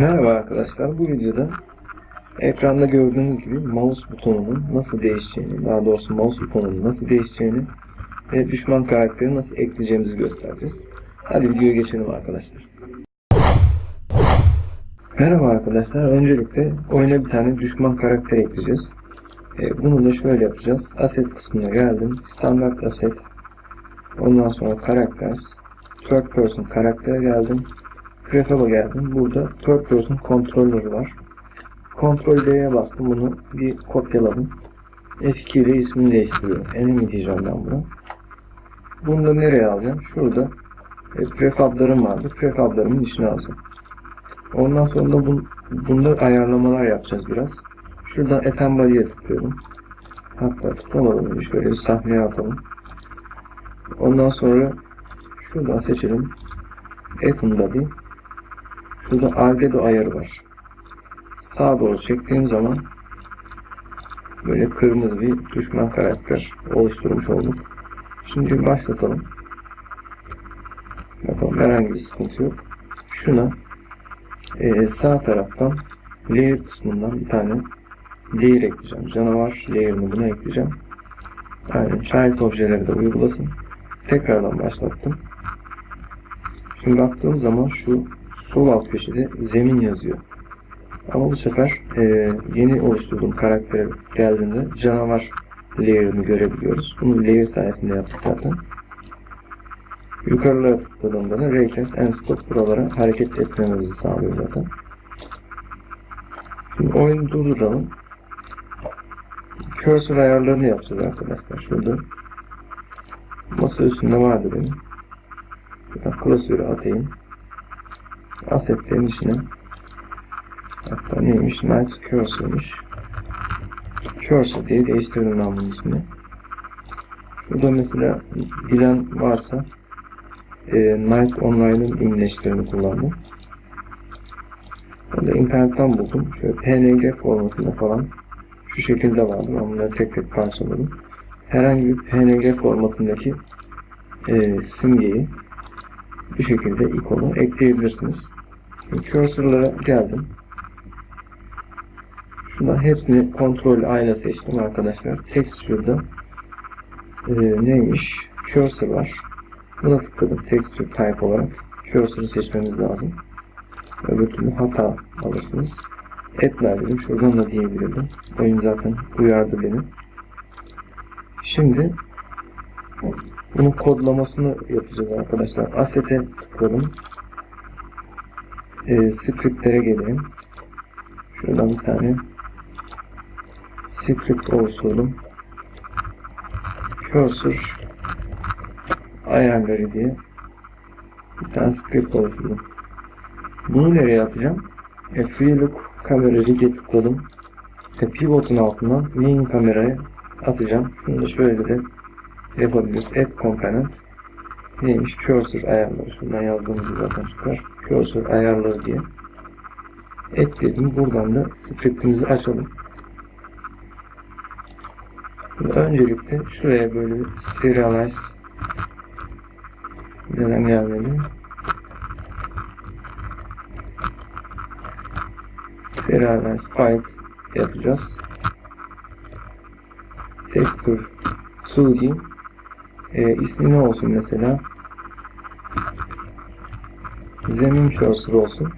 Merhaba arkadaşlar. Bu videoda ekranda gördüğünüz gibi mouse butonunun nasıl değişeceğini, daha doğrusu mouse ikonunun nasıl değişeceğini ve düşman karakteri nasıl ekleyeceğimizi göstereceğiz. Hadi videoya geçelim arkadaşlar. Merhaba arkadaşlar. Öncelikle oyuna bir tane düşman karakter ekleyeceğiz. E, Bunu da şöyle yapacağız. Asset kısmına geldim. Standart asset. Ondan sonra karakter. Third person karaktere geldim. Prefab'a geldim. Burada third person controller var. Ctrl D'ye bastım. Bunu bir kopyaladım. F2 ile ismini değiştiriyorum. Enemy diyeceğim ben buna. Bunu da nereye alacağım? Şurada e, prefablarım vardı. Prefablarımın içine alacağım. Ondan sonra da bun, bunda ayarlamalar yapacağız biraz. Şurada Atom Body'ye tıklıyorum. Hatta tıklamadan önce şöyle bir sahneye atalım. Ondan sonra şuradan seçelim. Atom Body. Şurada albedo ayarı var. Sağa doğru çektiğim zaman böyle kırmızı bir düşman karakter oluşturmuş olduk. Şimdi başlatalım. Bakalım herhangi bir sıkıntı yok. Şuna eee, sağ taraftan layer kısmından bir tane layer ekleyeceğim. Canavar layer'ını buna ekleyeceğim. Aynen child objeleri de uygulasın. Tekrardan başlattım. Şimdi baktığım zaman şu sol alt köşede zemin yazıyor. Ama bu sefer e, yeni oluşturduğum karaktere geldiğinde canavar layer'ını görebiliyoruz. Bunu layer sayesinde yaptık zaten. Yukarılara tıkladığımda da Raycast and Stop buralara hareket etmemizi sağlıyor zaten. Şimdi oyunu durduralım. Cursor ayarlarını yapacağız arkadaşlar. Şurada masa üstünde vardı benim. Buradan klasörü atayım. Assetlerin içine hatta neymiş? Night Cursor'mış. Cursor diye değiştirdim ben bunun ismini. Şurada mesela bilen varsa e, Night Online'ın imleçlerini kullandım. Onu da internetten buldum. Şöyle PNG formatında falan şu şekilde vardı. Ben bunları tek tek parçaladım. Herhangi bir PNG formatındaki e, simgeyi bu şekilde ikonu ekleyebilirsiniz. Cursor'lara geldim. Şuna hepsini kontrol ayna seçtim arkadaşlar. Texture'da e, neymiş? Cursor var. Buna tıkladım texture type olarak. Cursor'ı seçmemiz lazım. Öbür türlü hata alırsınız. Apply dedim. Şuradan da diyebilirdim. Oyun zaten uyardı beni. Şimdi bunun kodlamasını yapacağız arkadaşlar. Asset'e tıkladım. E, scriptlere geleyim. Şuradan bir tane script oluşturdum. Cursor ayarları diye bir tane script oluşturdum. Bunu nereye atacağım? E, free look kamera rig'e tıkladım. E, pivot'un altından main kameraya atacağım. Şunu da şöyle de yapabiliriz. Add component neymiş? Cursor ayarları. Şuradan yazdığımızı zaten çıkar. Cursor ayarları diye ekledim. Buradan da scriptimizi açalım. Şimdi öncelikle şuraya böyle bir serialize neden gelmedi? Serialize fight yapacağız. Texture 2 diyeyim. E, ismi ne olsun mesela? Zemin cursor olsun.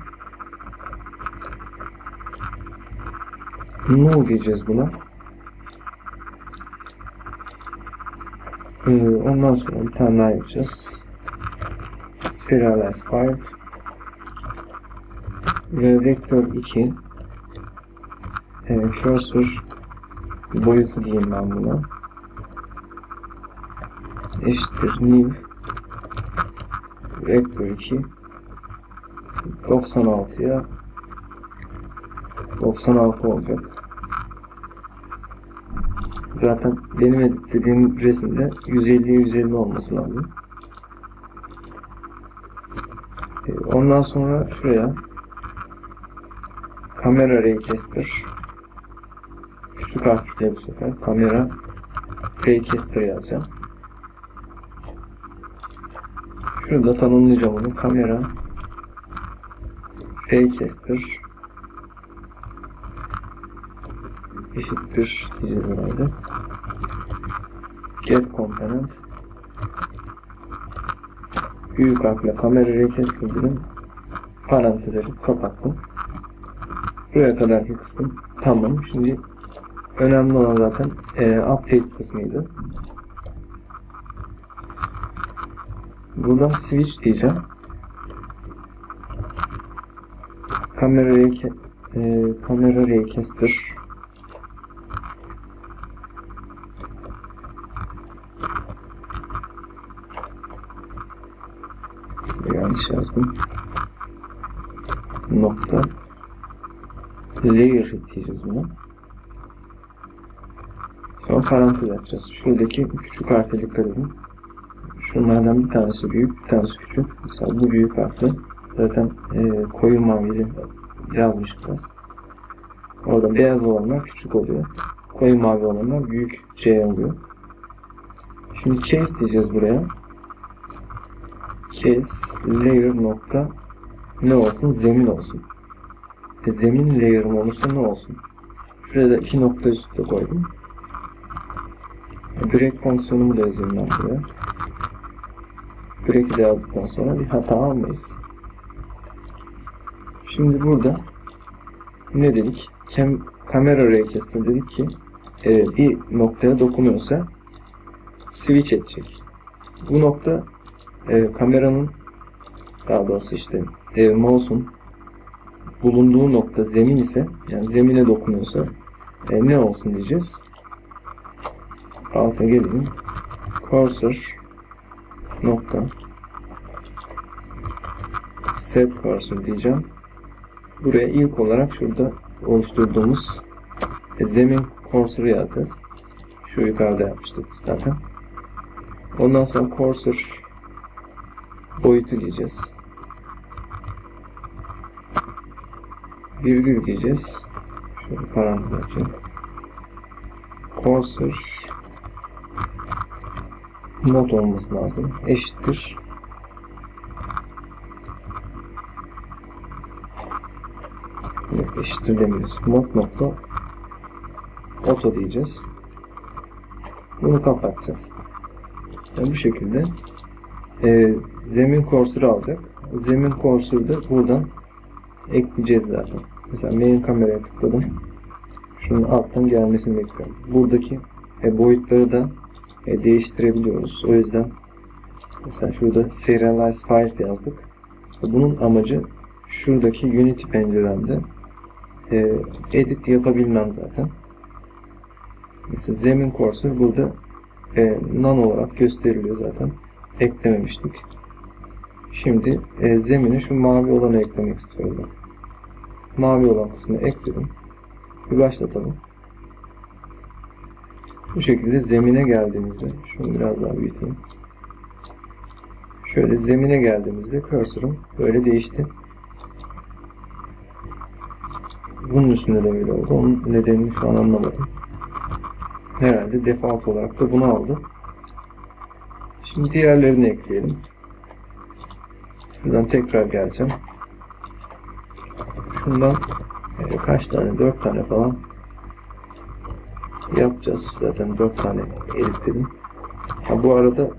Null diyeceğiz buna. Ee, ondan sonra bir tane daha yapacağız. Serialize file ve vektör 2 ee, cursor boyutu diyeyim ben buna eşittir new vektör 2 96'ya 96 olacak. Zaten benim editlediğim resimde 150'ye 150 olması lazım. Ee, Ondan sonra şuraya kamera raycaster küçük harfle bu sefer kamera raycaster yazacağım. Şurada tanımlayacağım onu. Kamera Raycaster eşittir diyeceğiz herhalde. Get component büyük harfle kamera Raycaster dedim. Parantezleri kapattım. Buraya kadarki kısım tamam. Şimdi önemli olan zaten e, update kısmıydı. Buradan switch diyeceğim. Kamera rayca e, kamera raycaster yanlış yazdım. Nokta layer diyeceğiz buna. Sonra parantez açacağız. Şuradaki küçük harfe dikkat edin. Şunlardan bir tanesi büyük, bir tanesi küçük. Mesela bu büyük harfi. Zaten e, koyu mavili yazmış biraz. Orada beyaz olanlar küçük oluyor. Koyu mavi olanlar büyük C oluyor. Şimdi case diyeceğiz buraya. Case layer nokta ne olsun? Zemin olsun. E, zemin layer'ım olursa ne olsun? Şuraya da iki nokta üstte koydum. Break fonksiyonumu da yazayım ben buraya. Break'i de yazdıktan sonra bir hata almayız. Şimdi burada ne dedik? Kem, kamera raycaster dedik ki e, bir noktaya dokunuyorsa switch edecek. Bu nokta e, kameranın daha doğrusu işte e, mouse'un bulunduğu nokta zemin ise yani zemine dokunuyorsa e, ne olsun diyeceğiz. Alta gelelim. Cursor nokta set cursor diyeceğim. Buraya ilk olarak şurada oluşturduğumuz zemin cursor'ı yazacağız. Şu yukarıda yapmıştık zaten. Ondan sonra cursor boyutu diyeceğiz. Virgül diyeceğiz. Şöyle parantez açayım. Cursor not olması lazım. Eşittir. Yok eşittir demiyoruz. Mod nokta auto diyeceğiz. Bunu kapatacağız. Yani bu şekilde e, zemin kursoru alacak. Zemin kursoru da buradan ekleyeceğiz zaten. Mesela main kameraya tıkladım. Şunun alttan gelmesini bekliyorum. Buradaki e, boyutları da e, değiştirebiliyoruz. O yüzden mesela şurada serialize file yazdık. Bunun amacı şuradaki Unity penceremde e, edit yapabilmem zaten. Mesela zemin cursor burada e, none olarak gösteriliyor zaten. Eklememiştik. Şimdi e, zemine şu mavi olanı eklemek istiyorum ben. Mavi olan kısmı ekledim. Bir başlatalım. Bu şekilde zemine geldiğimizde şunu biraz daha büyüteyim. Şöyle zemine geldiğimizde cursor'ım böyle değişti. Bunun üstünde de böyle oldu. Onun nedenini şu an anlamadım. Herhalde default olarak da bunu aldı. Şimdi diğerlerini ekleyelim. Şuradan tekrar geleceğim. Şundan e, kaç tane? 4 tane falan yapacağız. Zaten 4 tane editledim. Ha, bu arada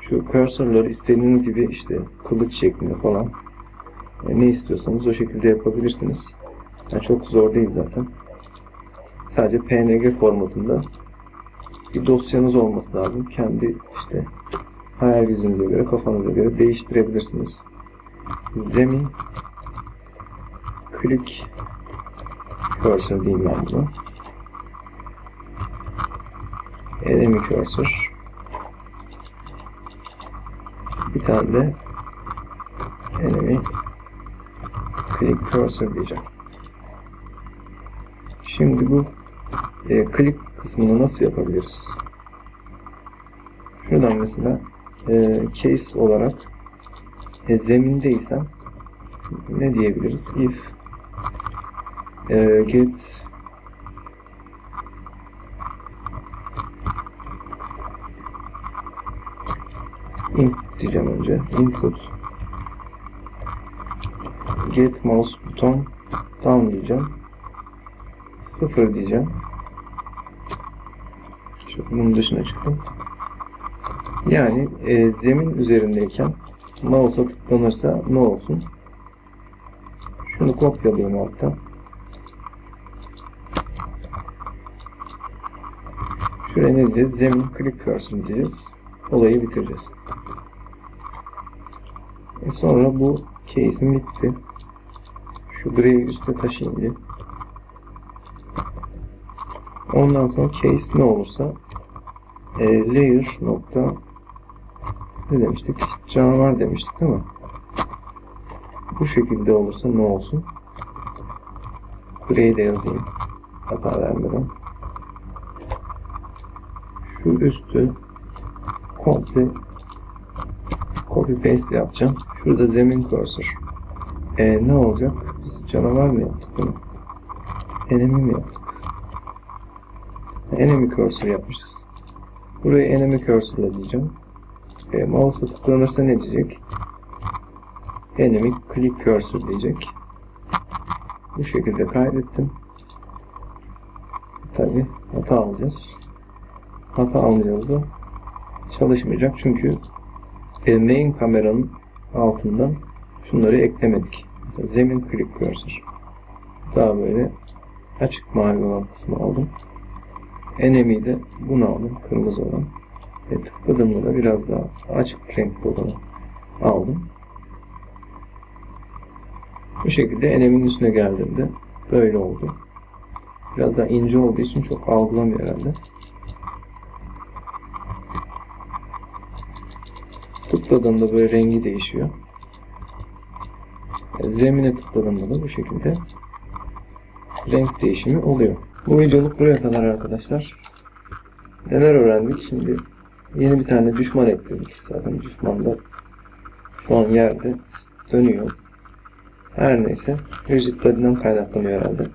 şu cursorları istediğiniz gibi işte kılıç şeklinde falan e, ne istiyorsanız o şekilde yapabilirsiniz. Yani çok zor değil zaten. Sadece PNG formatında bir dosyanız olması lazım. Kendi işte hayal gücünüze göre, kafanıza göre değiştirebilirsiniz. Zemin click cursor diyeyim ben bunu. Enemy cursor. Bir tane de enemy click cursor diyeceğim. Şimdi bu e, click kısmını nasıl yapabiliriz? Şuradan mesela e, case olarak e, zemindeysem ne diyebiliriz? If e, get input diyeceğim önce. Input get mouse buton down diyeceğim. 0 diyeceğim. Şu bunun dışına çıktım. Yani e, zemin üzerindeyken mouse'a tıklanırsa ne olsun? Şunu kopyalayayım alttan. Şuraya ne diyeceğiz? Zemin click cursor diyeceğiz. Olayı bitireceğiz. E sonra bu case'im bitti. Şu gray'i üste taşıyayım bir. Ondan sonra case ne olursa e, layer nokta ne demiştik? Canavar demiştik değil mi? Bu şekilde olursa ne olsun? Gray'i de yazayım. Hata vermeden. Şu üstü komple copy paste yapacağım. Şurada zemin cursor. E, ne olacak? Biz canavar mı yaptık bunu? Enemy mi yaptık? Enemy cursor yapmışız. Burayı enemy cursor'la diyeceğim. E, mouse'a tıklanırsa ne diyecek? Enemy click cursor diyecek. Bu şekilde kaydettim. Tabi hata alacağız. Hata almayacağız da çalışmayacak çünkü e, main kameranın altından şunları eklemedik. Mesela zemin click cursor. Daha böyle açık mavi olan kısmı aldım. Enemy'yi de bunu aldım. Kırmızı olan. Ve tıkladığımda da biraz daha açık renkli olanı aldım. Bu şekilde enemin üstüne geldiğimde böyle oldu. Biraz daha ince olduğu için çok algılamıyor herhalde. Tıkladığımda böyle rengi değişiyor. Zemine tıkladığımda da bu şekilde renk değişimi oluyor. Bu videoluk buraya kadar arkadaşlar. Neler öğrendik? Şimdi yeni bir tane düşman ekledik. Zaten düşman da şu an yerde dönüyor. Her neyse. Rigid body'den kaynaklanıyor herhalde.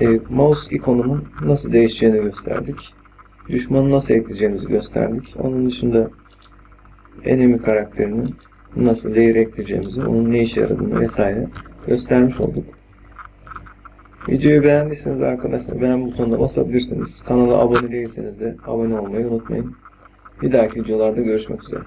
E, mouse ikonunun nasıl değişeceğini gösterdik. Düşmanı nasıl ekleyeceğimizi gösterdik. Onun dışında enemy karakterinin nasıl layer ekleyeceğimizi, onun ne işe yaradığını vesaire göstermiş olduk. Videoyu beğendiyseniz arkadaşlar beğen butonuna basabilirsiniz. Kanala abone değilseniz de abone olmayı unutmayın. Bir dahaki videolarda görüşmek üzere.